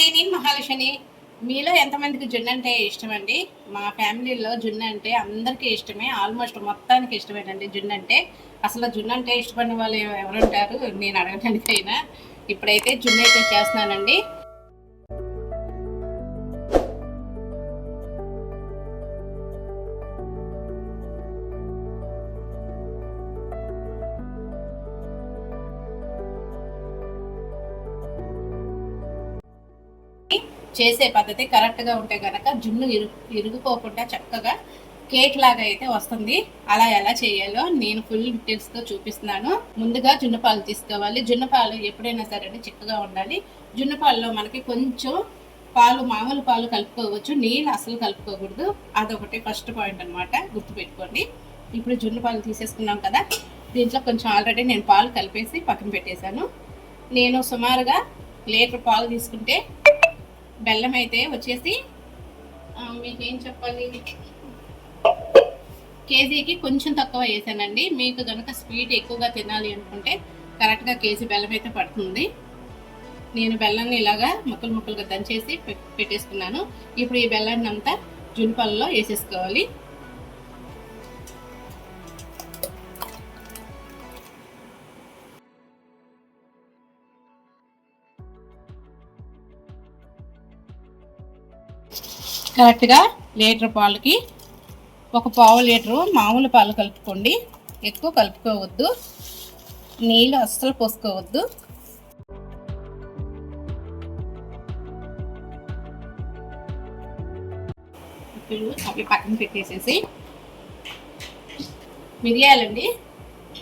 నేను మహాలక్ష్మి? మీలో ఎంతమందికి జున్ను అంటే ఇష్టం అండి మా ఫ్యామిలీలో జున్ను అంటే అందరికీ ఇష్టమే ఆల్మోస్ట్ మొత్తానికి ఇష్టమేనండి జున్ను అంటే. అసలు జున్ను అంటే ఇష్టపడిన వాళ్ళు ఎవరుంటారు నేను అడగడానికైనా ఇప్పుడైతే జున్ను అయితే చేస్తున్నానండి. చేసే పద్ధతి కరెక్ట్గా ఉంటే కనుక జున్ను ఇరు ఇరుగుకోకుండా చక్కగా కేక్ లాగా అయితే వస్తుంది. అలా ఎలా చేయాలో నేను ఫుల్ డీటెయిల్స్తో చూపిస్తున్నాను. ముందుగా జున్ను పాలు తీసుకోవాలి. జున్ను పాలు ఎప్పుడైనా సరే చిక్కగా ఉండాలి. జున్ను పాలలో మనకి కొంచెం పాలు మామూలు పాలు కలుపుకోవచ్చు. నీళ్ళు అసలు కలుపుకోకూడదు. అదొకటి ఫస్ట్ పాయింట్ అనమాట గుర్తుపెట్టుకోండి. ఇప్పుడు జున్ను పాలు తీసేసుకున్నాం కదా దీంట్లో కొంచెం ఆల్రెడీ నేను పాలు కలిపేసి పక్కన పెట్టేశాను. నేను సుమారుగా లీటర్ పాలు తీసుకుంటే బెల్లం అయితే వచ్చేసి మీకేం చెప్పాలి? కేజీకి కొంచెం తక్కువ వేసానండి. మీకు కనుక స్వీట్ ఎక్కువగా తినాలి అనుకుంటే కరెక్ట్గా కేజీ బెల్లం అయితే పడుతుంది. నేను బెల్లాన్ని ఇలాగా ముక్కలు ముక్కలుగా దంచేసి పెట్టేసుకున్నాను. ఇప్పుడు ఈ బెల్లాన్ని అంతా జున్పల్లో వేసేసుకోవాలి. కరెక్ట్గా లీటర్ పాలకి ఒక పావు లీటరు మామూలు పాలు కలుపుకోండి. ఎక్కువ కలుపుకోవద్దు. నీళ్ళు అస్సలు పోసుకోవద్దు. అవి పక్కన పెట్టేసేసి మిరియాలండి.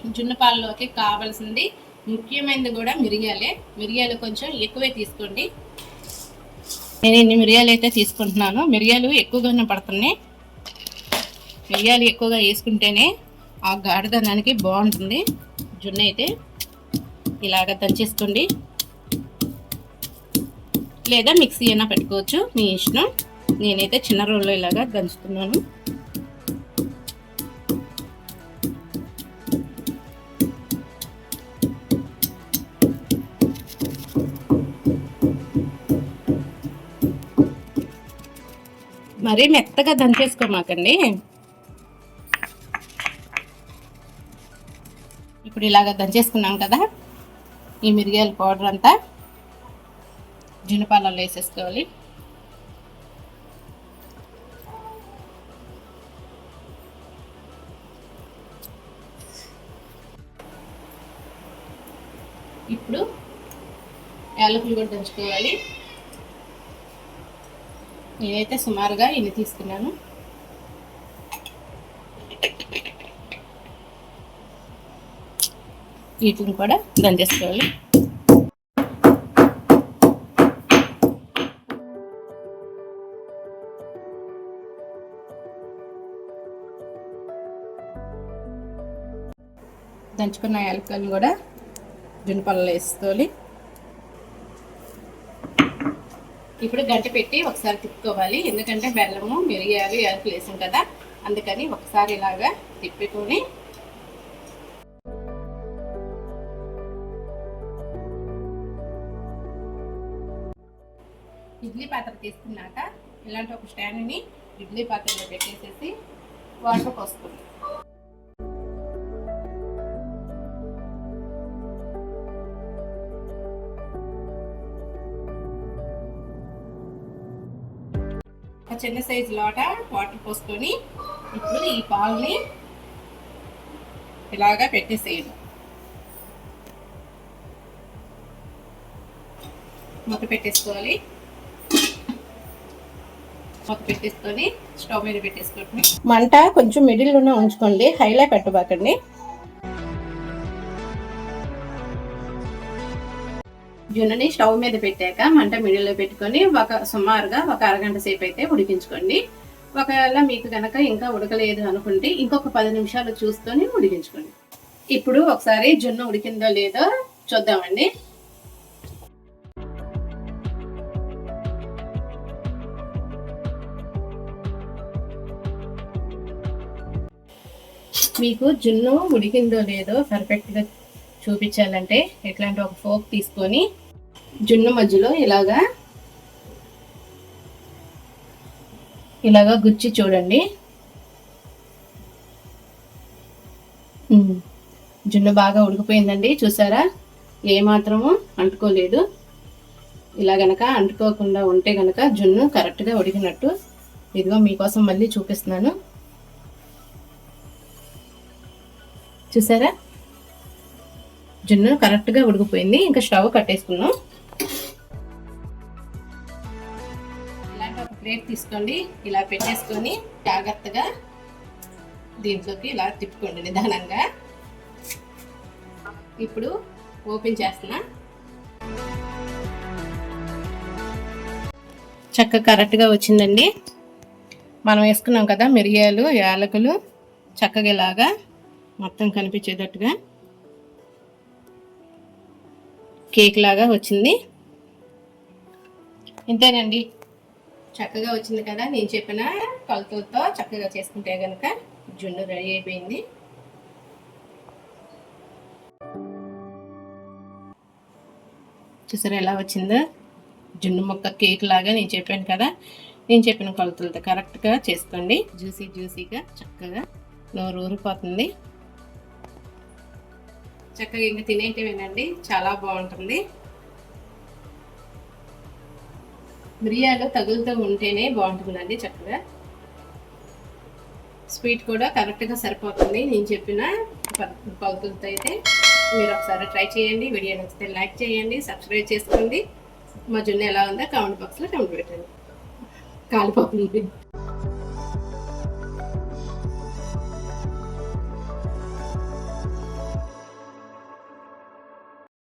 జున్ను పాలలోకి కావాల్సింది ముఖ్యమైనది కూడా మిరియాలే. మిరియాలు కొంచెం ఎక్కువే తీసుకోండి. నేను ఇన్ని మిరియాలు అయితే తీసుకుంటున్నాను మిరియాలు ఎక్కువగానే పడుతున్నాయి. మిరియాలు ఎక్కువగా వేసుకుంటేనే ఆ గాడిదనానికి బాగుంటుంది. జున్ను అయితే ఇలాగ దంచేసుకోండి. లేదా మిక్సీ అయినా పెట్టుకోవచ్చు మీ ఇష్టం. నేనైతే చిన్న రోల్లో ఇలాగా దంచుతున్నాను. మరీ మెత్తగా దంచేసుకోమాకండి. ఇప్పుడు ఇలాగ దంచేసుకున్నాం కదా ఈ మిరియాల పౌడర్ అంతా జునపాలలో వేసేసుకోవాలి. ఇప్పుడు యాలకులు కూడా దంచుకోవాలి. నేనైతే సుమారుగా ఇన్ని తీసుకున్నాను. వీటిని కూడా దంచేసుకోవాలి. దంచుకున్న యాలకులను కూడా జున్నుపల్లలో వేసుకోవాలి ఇప్పుడు గంట పెట్టి ఒకసారి తిప్పుకోవాలి. ఎందుకంటే బెల్లము మిరియాలు యాలకులు వేసాం కదా అందుకని ఒకసారి ఇలాగా తిప్పుకొని ఇడ్లీ పాత్ర తీసుకున్నాక ఇలాంటి ఒక స్టాండ్ని ఇడ్లీ పాత్రలో పెట్టేసేసి వాటర్ పోసుకుంటాం. ఒక చిన్న సైజు లోట వాటర్ పోసుకొని ఇప్పుడు ఈ పాలని ఇలాగా పెట్టేసేయండి. మూత పెట్టేసుకోవాలి. మూత పెట్టేసుకొని స్టవ్ మీద పెట్టేసుకోండి. మంట కొంచెం మిడిల్లోనే ఉంచుకోండి. హైలో పెట్టబాకండి. జున్నుని స్టవ్ మీద పెట్టాక మంట మిడిల్లో పెట్టుకొని ఒక సుమారుగా ఒక అరగంట సేపు అయితే ఉడికించుకోండి. ఒకవేళ మీకు కనుక ఇంకా ఉడకలేదు అనుకుంటే ఇంకొక పది నిమిషాలు చూసుకొని ఉడికించుకోండి. ఇప్పుడు ఒకసారి జున్ను ఉడికిందో లేదో చూద్దామండి. మీకు జున్ను ఉడికిందో లేదో పర్ఫెక్ట్గా చూపించాలంటే ఎట్లాంటి ఒక ఫోక్ తీసుకొని జున్ను మధ్యలో ఇలాగా ఇలాగా గుచ్చి చూడండి. జున్ను బాగా ఉడికిపోయిందండి చూసారా? ఏమాత్రము అంటుకోలేదు. ఇలా గనక అంటుకోకుండా ఉంటే గనక జున్ను కరెక్ట్గా ఉడికినట్టు. ఇదిగో మీకోసం మళ్ళీ చూపిస్తున్నాను. చూసారా? జున్ను కరెక్ట్గా ఉడికిపోయింది. ఇంకా స్టవ్ కట్టేసుకున్నాం. ప్లేట్ తీసుకోండి. ఇలా పెట్టేసుకొని జాగ్రత్తగా దీంట్లోకి ఇలా తిప్పుకోండి నిదానంగా. ఇప్పుడు ఓపెన్ చేస్తున్నా. చక్క కరెక్ట్గా వచ్చిందండి. మనం వేసుకున్నాం కదా మిరియాలు యాలకులు చక్కగా ఇలాగా మొత్తం కనిపించేటట్టుగా కేక్ లాగా వచ్చింది. ఇంతేనండి. చక్కగా వచ్చింది కదా నేను చెప్పిన కొలతలతో చక్కగా చేసుకుంటే కనుక జున్ను రెడీ అయిపోయింది. చూసారా ఎలా వచ్చిందో? జున్ను మొక్క కేక్ లాగా నేను చెప్పాను కదా నేను చెప్పిన కొలతలతో కరెక్ట్గా చేసుకోండి. జ్యూసీ జ్యూసీగా చక్కగా నోరు ఊరిపోతుంది. చక్కగా ఇంకా తినేటమేనండి చాలా బాగుంటుంది. మిరియాలు తగులుతూ ఉంటేనే బాగుంటుందండి చక్కగా. స్వీట్ కూడా కరెక్ట్గా సరిపోతుంది. నేను చెప్పిన కొలతలతో అయితే మీరు ఒకసారి ట్రై చేయండి. వీడియో నచ్చితే లైక్ చేయండి సబ్స్క్రైబ్ చేసుకోండి. మా జున్ను ఎలా ఉందో కామెంట్ బాక్స్లో కామెంట్ పెట్టండి. కాలిపోతుంది.